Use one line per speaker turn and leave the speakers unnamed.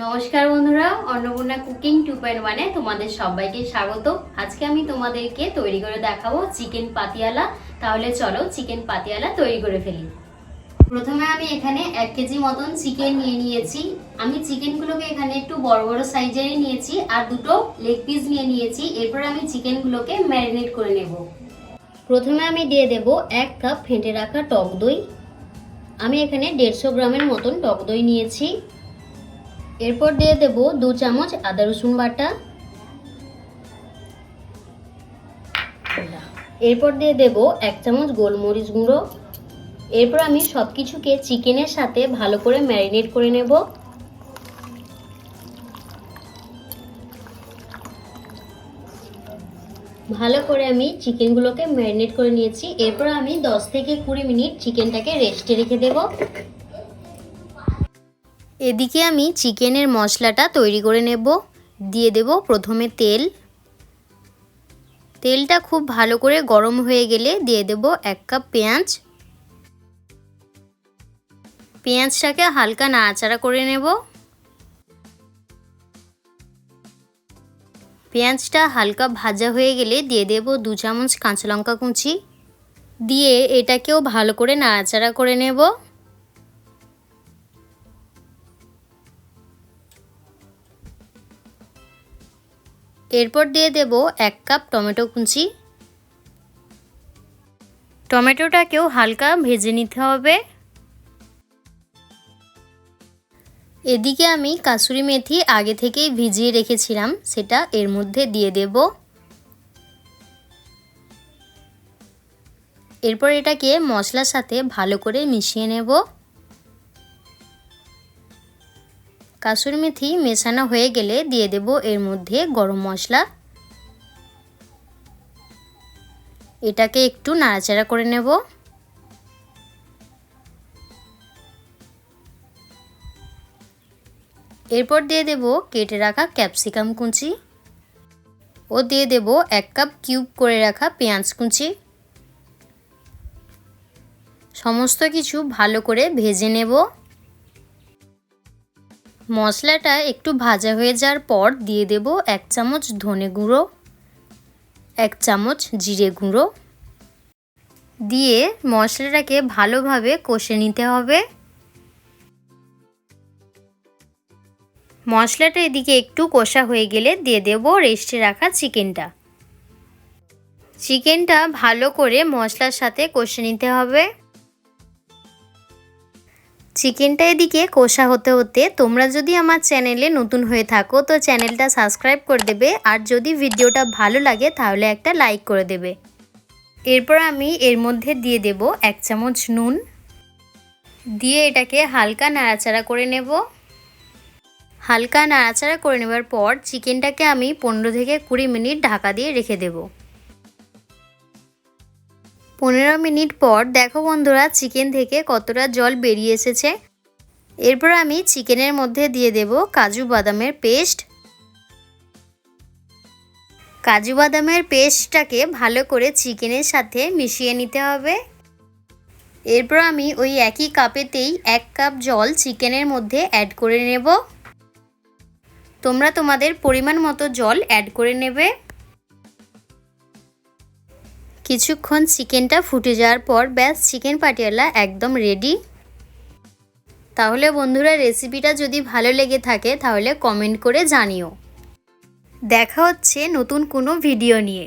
নমস্কার বন্ধুরা, Annapurna cooking two point ওয়ানে তোমাদের সবাইকে স্বাগত। আজকে আমি তোমাদেরকে তৈরি করে দেখাবো চিকেন পাতিয়ালা। তাহলে চলো চিকেন পাতিয়ালা তৈরি করে ফেলি। প্রথমে আমি এখানে এক কেজি মতন চিকেন নিয়ে নিয়েছি। আমি চিকেনগুলোকে এখানে একটু বড় বড় সাইজেরই নিয়েছি আর দুটো লেগ পিস নিয়ে নিয়েছি। এরপর আমি চিকেনগুলোকে ম্যারিনেট করে নেব। প্রথমে আমি দিয়ে দেব এক কাপ ফেটে রাখা টক দই। আমি এখানে দেড়শো গ্রামের মতন টক দই নিয়েছি। এরপর দিয়ে দেব দু চামচ আদা রসুন বাটা। এরপর দিয়ে দেব এক চামচ গোলমরিচ গুঁড়ো। এরপর আমি সব কিছুকে চিকেনের সাথে ভালো করে ম্যারিনেট করে নেব। ভালো করে আমি চিকেনগুলোকে ম্যারিনেট করে নিয়েছি। এরপর আমি 10 থেকে কুড়ি মিনিট চিকেনটাকে রেস্টে রেখে দেবো। এদিকে আমি চিকেনের মশলাটা তৈরি করে নেব। দিয়ে দেব প্রথমে তেল। তেলটা খুব ভালো করে গরম হয়ে গেলে দিয়ে দেব এক কাপ পেঁয়াজ। পেঁয়াজটাকে হালকা নাড়াচাড়া করে নেব। পেঁয়াজটা হালকা ভাজা হয়ে গেলে দিয়ে দেব দু চামচ কাঁচা লঙ্কা কুচি। দিয়ে এটাকেও ভালো করে নাড়াচাড়া করে নেব। এরপর দিয়ে দেব এক কাপ টমেটো কুচি। টমেটোটাকেও হালকা ভেজে নিতে হবে। এদিকে আমি কাসুরি মেথি আগে থেকেই ভিজিয়ে রেখেছিলাম, সেটা এর মধ্যে দিয়ে দেব। এরপর এটাকে মশলার সাথে ভালো করে মিশিয়ে নেব। কাসুরি মেথি মেশানো হয়ে গেলে দিয়ে দেব এর মধ্যে গরম মশলা। এটাকে একটু নাড়াচাড়া করে নেব। এরপর দিয়ে দেব কেটে রাখা ক্যাপসিকাম কুচি। ও দিয়ে দেব এক কাপ কিউব করে রাখা পেঁয়াজ কুচি। সমস্ত কিছু ভালো করে ভেজে নেব। মশলাটা একটু ভাজা হয়ে যাওয়ার পর দিয়ে দেব এক চামচ ধনে গুঁড়ো, এক চামচ জিরে গুঁড়ো। দিয়ে মশলাটাকে ভালোভাবে কষে নিতে হবে। মশলাটা এদিকে একটু কষা হয়ে গেলে দিয়ে দেব রেস্টে রাখা চিকেনটা। চিকেনটা ভালো করে মশলার সাথে কষে নিতে হবে। চিকেনটা এদিকে কষা হতে হতে তোমরা যদি আমার চ্যানেলে নতুন হয়ে থাকো, তো চ্যানেলটা সাবস্ক্রাইব করে দেবে। আর যদি ভিডিওটা ভালো লাগে, তাহলে একটা লাইক করে দেবে। এরপর আমি এর মধ্যে দিয়ে দেব এক চামচ নুন। দিয়ে এটাকে হালকা নাড়াচাড়া করে নেব। হালকা নাড়াচাড়া করে নেবার পর চিকেনটাকে আমি পনেরো থেকে কুড়ি মিনিট ঢাকা দিয়ে রেখে দেবো। পনেরো মিনিট পর দেখো বন্ধুরা, চিকেন থেকে কতটা জল বেরিয়ে এসেছে। এরপর আমি চিকেনের মধ্যে দিয়ে দেব কাজু বাদামের পেস্ট। কাজু বাদামের পেস্টটাকে ভালো করে চিকেনের সাথে মিশিয়ে নিতে হবে। এরপর আমি ওই একই কাপেতেই এক কাপ জল চিকেনের মধ্যে অ্যাড করে নেব। তোমরা তোমাদের পরিমাণ মতো জল অ্যাড করে নেবে। কিছুক্ষণ চিকেনটা ফুটে যাওয়ার পর ব্যাস, চিকেন পাটিয়ালা একদম রেডি তাহলে বন্ধুরা রেসিপিটা যদি ভালো লেগে থাকে, তাহলে কমেন্ট করে জানিও। দেখা হচ্ছে নতুন কোনো ভিডিও নিয়ে।